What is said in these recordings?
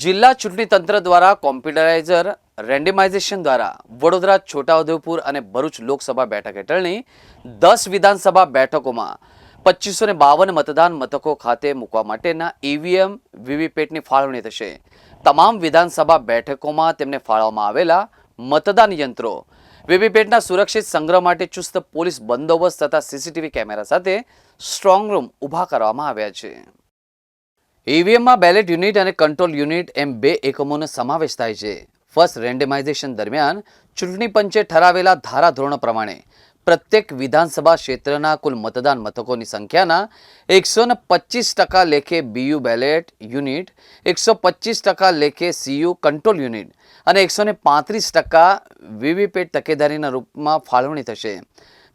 જિલ્લા ચૂંટણી તંત્ર દ્વારા કોમ્પ્યુટરાઇઝર રેન્ડમાઇઝેશન દ્વારા વડોદરા, છોટાઉદેપુર અને ભરૂચ લોકસભા બેઠક હેઠળની દસ વિધાનસભા બેઠકોમાં પચીસો બાવન મતદાન મથકો ખાતે મૂકવા માટેના ઈવીએમ વીવીપેટની ફાળવણી થશે. તમામ વિધાનસભા બેઠકોમાં તેમને ફાળવવામાં આવેલા મતદાન યંત્રો, વીવીપેટના સુરક્ષિત સંગ્રહ માટે ચુસ્ત પોલીસ બંદોબસ્ત તથા સીસીટીવી કેમેરા સાથે સ્ટ્રોંગ રૂમ ઊભા કરવામાં આવ્યા છે. ઈવીએમમાં બેલેટ યુનિટ અને કંટ્રોલ યુનિટ એમ બે એકમોનો સમાવેશ થાય છે. ફર્સ્ટ રેન્ડમાઇઝેશન દરમિયાન ચૂંટણી પંચે ઠરાવેલા ધારાધોરણો પ્રમાણે પ્રત્યેક વિધાનસભા ક્ષેત્રના કુલ મતદાન મથકોની સંખ્યાના એકસો ને પચીસ ટકા લેખે બીયુ બેલેટ યુનિટ, એકસો પચીસ ટકા લેખે સીયુ કંટ્રોલ યુનિટ અને એકસો ને પાંત્રીસ ટકા વીવીપેટ તકેદારીના રૂપમાં ફાળવણી થશે.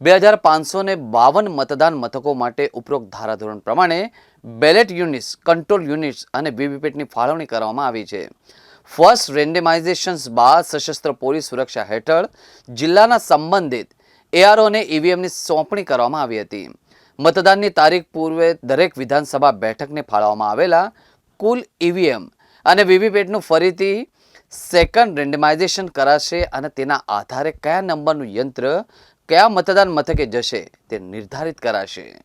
બે હજાર પાંચસો ને બાવન મતદાન મથકો માટે ઉપરોક્ત ધારાધોરણ પ્રમાણે બેલેટ યુનિટ્સ, કંટ્રોલ યુનિટ્સ અને વીવીપેટની ફાળવણી કરવામાં આવી છે. ફર્સ્ટ રેન્ડમાઇઝેશન્સ બાદ સશસ્ત્ર પોલીસ સુરક્ષા હેઠળ જિલ્લાના સંબંધિત એઆરઓને ઈવીએમની સોંપણી કરવામાં આવી હતી. મતદાનની તારીખ પૂર્વે દરેક વિધાનસભા બેઠકને ફાળવવામાં આવેલા કુલ ઈવીએમ અને વીવીપેટનું ફરીથી સેકન્ડ રેન્ડમાઇઝેશન કરાશે અને તેના આધારે કયા નંબરનું યંત્ર કયા મતદાન મથકે જશે તે નિર્ધારિત કરાશે.